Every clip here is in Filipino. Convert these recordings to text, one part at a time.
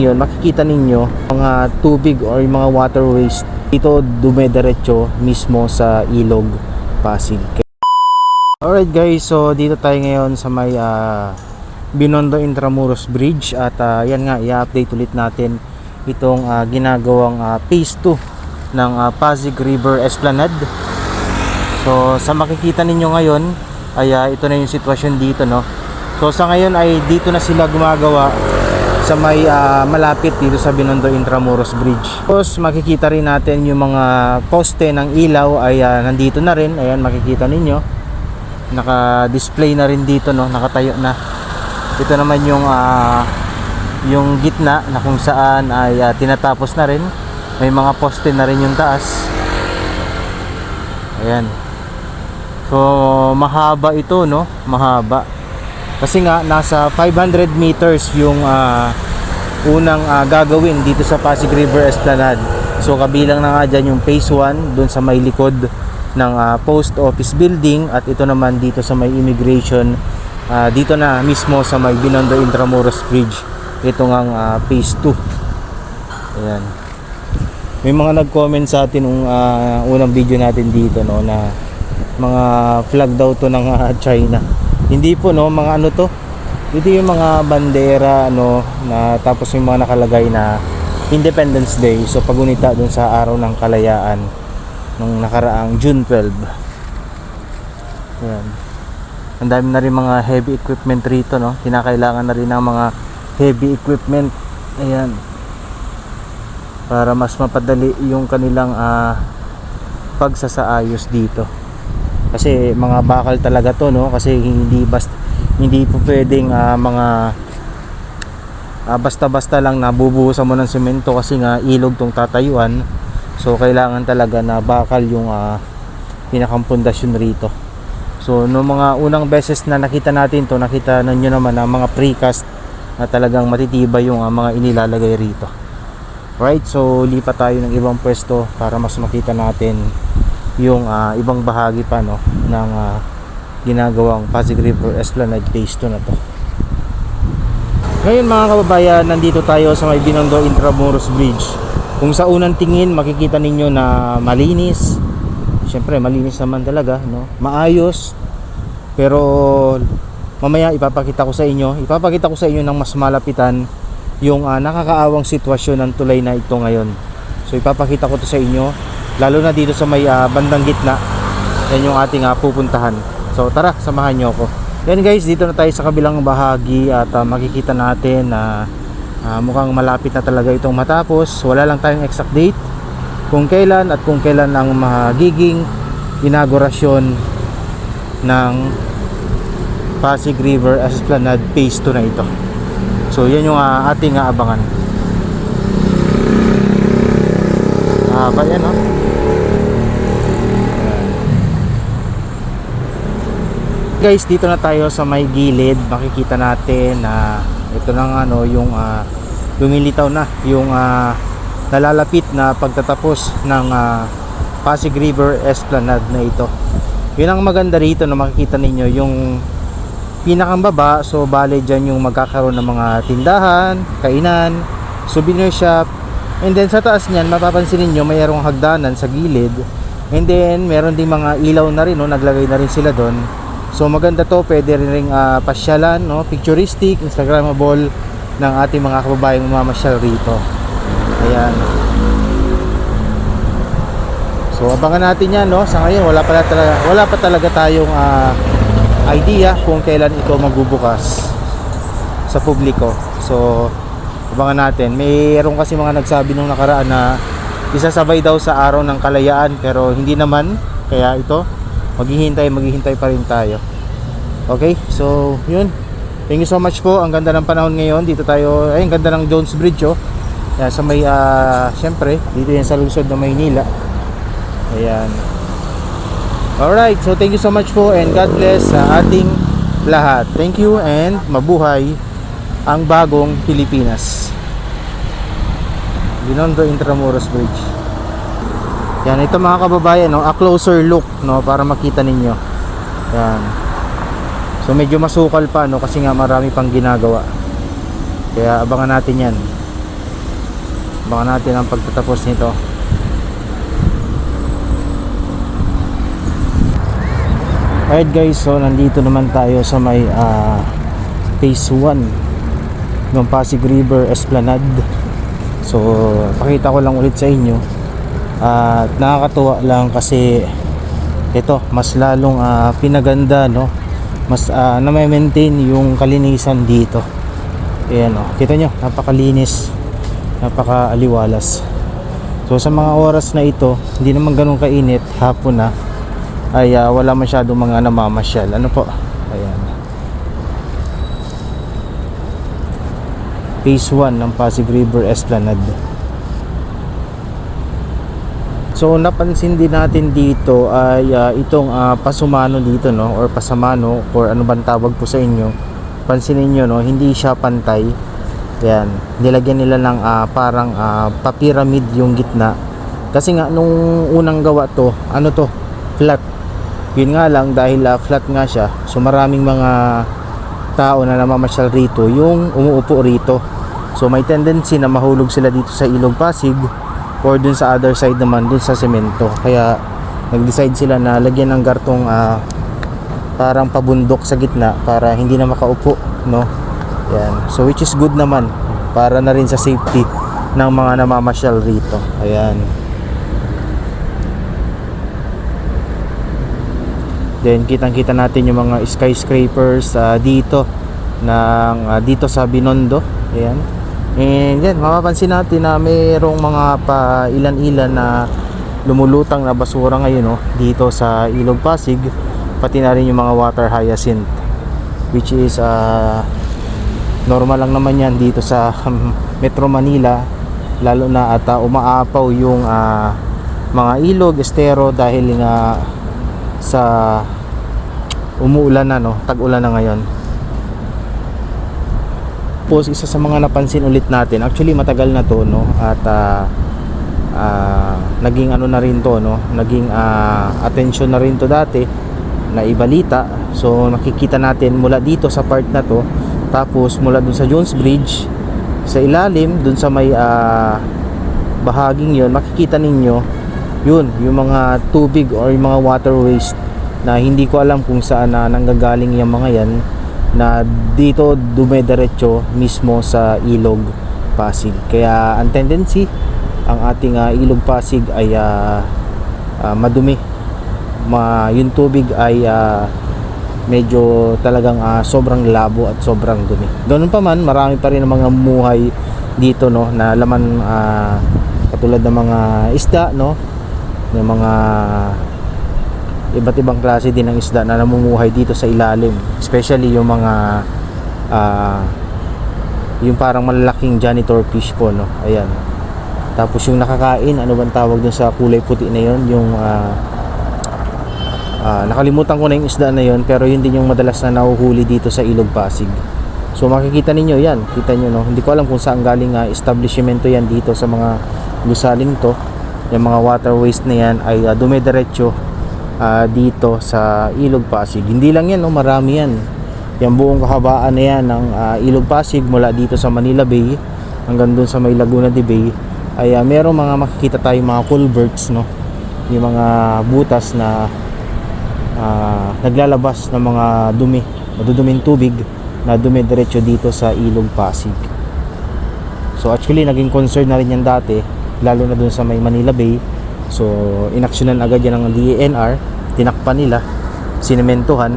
Yun, makikita ninyo mga tubig or mga waterways dito dumediretso mismo sa ilog Pasig. Alright guys, so dito tayo ngayon sa may ah, Binondo Intramuros Bridge at ah, yan nga, i-update ulit natin itong ah, ginagawang ah, phase 2 ng ah, Pasig River Esplanade. So sa makikita ninyo ngayon ay ah, ito na yung sitwasyon dito no. So sa ngayon ay dito na sila gumagawa sa may ah, malapit dito sa Binondo Intramuros Bridge. Tapos makikita rin natin yung mga poste ng ilaw ay ah, nandito na rin. Ayan makikita ninyo. Naka-display na rin dito no, nakatayo na. Ito naman yung ah, yung gitna na kung saan ay ah, tinatapos na rin. May mga poste na rin yung taas. Ayan. So mahaba ito no, mahaba. Kasi nga nasa 500 meters yung ah, unang ah, gagawin dito sa Pasig River Esplanade. So kabilang na nga dyan yung phase 1 dun sa may likod ng ah, post office building at ito naman dito sa may immigration ah, dito na mismo sa may Binondo Intramuros Bridge. Ito nga ah, phase 2. Ayan. May mga nag-comment sa atin nung ah, unang video natin dito no na mga flag daw to ng ah, China. Hindi po no, mga ano to. Dito yung mga bandera no na tapos yung mga nakalagay na Independence Day. So pagunita dun sa araw ng kalayaan nung nakaraang June 12. Ayan. Ang dami na rin mga heavy equipment rito no. Kinakailangan na rin ng mga heavy equipment. Ayan para mas mapadali yung kanilang ah, pagsasaayos dito kasi mga bakal talaga to no? Kasi hindi basta hindi po pwedeng ah, mga ah, basta-basta lang nabubuhusan mo ng semento kasi nga ilog tong tatayuan. So kailangan talaga na bakal yung ah, pinakang pundasyon rito. So no mga unang beses na nakita natin to nakita ninyo naman ang mga precast na talagang matitibay yung ah, mga inilalagay rito. Right, so lipat tayo ng ibang pwesto para mas makita natin yung ah, ibang bahagi pa no ng ah, ginagawang Pasig River Esplanade Phase 2 na to. Ngayon mga kababayan, nandito tayo sa may Binondo Intramuros Bridge. Kung sa unang tingin makikita ninyo na malinis. Siyempre malinis naman talaga, no? Maayos. Pero mamaya ipapakita ko sa inyo, ipapakita ko sa inyo ng mas malapitan yung ah, nakakaawang sitwasyon ng tulay na ito ngayon. So ipapakita ko to sa inyo lalo na dito sa may ah, bandang gitna. Yan yung ating ah, pupuntahan. So tara, samahan nyo ako. Yan guys, dito na tayo sa kabilang bahagi at ah, makikita natin na ah, mukhang malapit na talaga itong matapos. Wala lang tayong exact date kung kailan at kung kailan ang magiging inaugurasyon ng Pasig River Esplanade Phase 2 na ito. So yan yung ah, ating aabangan. Ah, ba yan no? Guys, dito na tayo sa may gilid. Makikita natin na ito na nga no, yung ah, lumilitaw na yung ah, nalalapit na pagtatapos ng ah, Pasig River Esplanade na ito. Yun ang maganda rito na makikita ninyo yung pinakang baba so bale dyan yung magkakaroon ng mga tindahan kainan souvenir shop and then sa taas niyan mapapansin niyo mayroong hagdanan sa gilid and then meron ding mga ilaw na rin no naglagay na rin sila doon so maganda to pwede rin ring ah, pasyalan no picturistic instagramable ng ating mga kababayang mamamasyal rito ayan so abangan natin yan no sa ngayon wala pa talaga wala pa talaga tayong ah, idea kung kailan ito magbubukas sa publiko. So, abangan natin. Mayroon kasi mga nagsabi nung nakaraan na isasabay daw sa araw ng kalayaan pero hindi naman. Kaya ito, maghihintay, maghihintay pa rin tayo. Okay, so yun. Thank you so much po. Ang ganda ng panahon ngayon. Dito tayo, ay ang ganda ng Jones Bridge oh. Kaya sa may, ah, syempre, dito yan sa lungsod ng Maynila. Ayan. Alright, so thank you so much po and God bless sa ating lahat. Thank you and mabuhay ang bagong Pilipinas. Binondo Intramuros Bridge. Yan, ito mga kababayan, no, a closer look, no, para makita ninyo. Yan. So medyo masukal pa, no, kasi nga marami pang ginagawa. Kaya abangan natin yan. baka natin ang pagtatapos nito Alright guys, so nandito naman tayo sa may ah, phase 1 ng Pasig River Esplanade. So, pakita ko lang ulit sa inyo. At nakakatuwa lang kasi ito, mas lalong ah, pinaganda, no? Mas uh, na-maintain yung kalinisan dito. Ayan, oh. Kita nyo, napakalinis. Napakaaliwalas. So, sa mga oras na ito, hindi naman ganun kainit, hapon na ay ah, wala masyado mga namamasyal. Ano po? Ayan. Phase 1 ng Pasig River Esplanade. So napansin din natin dito ay ah, itong ah, pasumano dito no or pasamano or ano bang tawag po sa inyo. Pansinin niyo no, hindi siya pantay. Yan, nilagyan nila ng ah, parang ah, pa-pyramid yung gitna. Kasi nga nung unang gawa to, ano to, flat yun nga lang dahil uh, flat nga siya so maraming mga tao na namamasyal rito yung umuupo rito so may tendency na mahulog sila dito sa ilog Pasig or dun sa other side naman dun sa semento. Kaya nag-decide sila na lagyan ng gartong ah, parang pabundok sa gitna para hindi na makaupo no? Yan. So which is good naman para na rin sa safety ng mga namamasyal rito. Ayan. Then kitang-kita natin yung mga skyscrapers ah, dito ng ah, dito sa Binondo. Ayan. And yan, mapapansin natin na mayroong mga pa ilan-ilan na lumulutang na basura ngayon no, dito sa Ilog Pasig pati na rin yung mga water hyacinth which is ah, normal lang naman yan dito sa um, Metro Manila lalo na at ah, umaapaw yung ah, mga ilog, estero dahil nga sa umuulan na no, tag-ulan na ngayon. Tapos isa sa mga napansin ulit natin, actually matagal na to no? At ah, ah, naging ano na rin to no, naging ah, attention na rin to dati na ibalita. So nakikita natin mula dito sa part na to, tapos mula dun sa Jones Bridge sa ilalim dun sa may ah, bahaging yon makikita ninyo yun yung mga tubig or yung mga water waste na hindi ko alam kung saan na nanggagaling yung mga yan na dito dumediretso mismo sa ilog Pasig. Kaya ang tendency ang ating ah, ilog Pasig ay ah, ah, madumi. Ma, yung tubig ay ah, medyo talagang ah, sobrang labo at sobrang dumi. Ganun pa man marami pa rin ang mga muhay dito no na laman ah, katulad ng mga isda no ng mga iba't ibang klase din ng isda na namumuhay dito sa ilalim. Especially yung mga ah, yung parang malalaking janitor fish po no? Ayan. Tapos yung nakakain ano bang tawag dun sa kulay puti na yon yung ah, ah, nakalimutan ko na yung isda na yon pero yun din yung madalas na nahuhuli dito sa Ilog Pasig. So makikita ninyo yan. Kita nyo no? Hindi ko alam kung saan galing uh, establishmento yan dito sa mga gusaling to. Yung mga water waste na yan ay uh, dumidiretso uh, dito sa Ilog Pasig. Hindi lang yan, no, marami yan. Yung buong kahabaan na yan ng uh, Ilog Pasig mula dito sa Manila Bay hanggang dun sa may Laguna de Bay ay uh, merong mga makikita tayong mga culverts no yung mga butas na uh, naglalabas ng mga dumi maduduming tubig na dumidiretso dito sa Ilog Pasig so actually naging concern na rin yan dati lalo na dun sa may Manila Bay so inaksyonan agad yan ng DENR tinakpan nila. Sinementohan.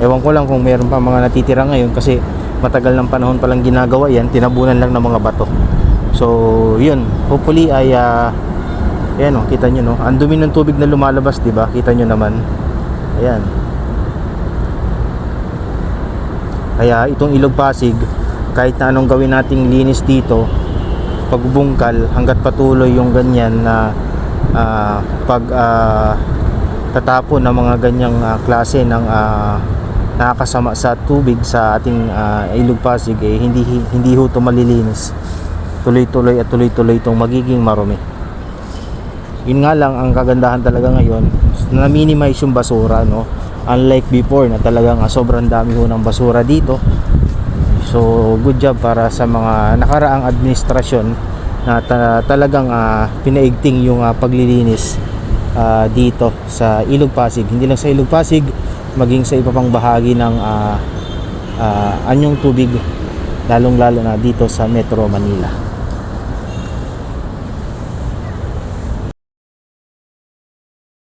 Ewan ko lang kung meron pa mga natitira ngayon kasi matagal ng panahon palang ginagawa yan. Tinabunan lang ng mga bato. So yun. Hopefully ay uh, ayan oh, kita nyo no? Ang dumi ng tubig na lumalabas di ba? Kita nyo naman. Ayan. Kaya itong ilog pasig kahit na anong gawin nating linis dito pagbungkal hanggat patuloy yung ganyan na ah, pag ah, tatapon ng mga ganyang ah, klase ng ah, nakakasama sa tubig sa ating ah, ilog Pasig eh, hindi hindi ho ito malilinis. Tuloy-tuloy at tuloy-tuloy itong magiging marumi. Yun nga lang ang kagandahan talaga ngayon na minimize yung basura no? Unlike before na talagang ah, sobrang dami ho ng basura dito. So good job para sa mga nakaraang administrasyon na ta- talagang ah, pinaigting yung ah, paglilinis ah, dito sa Ilog Pasig. Hindi lang sa Ilog Pasig, maging sa iba pang bahagi ng ah, ah, anyong tubig lalong lalo na dito sa Metro Manila.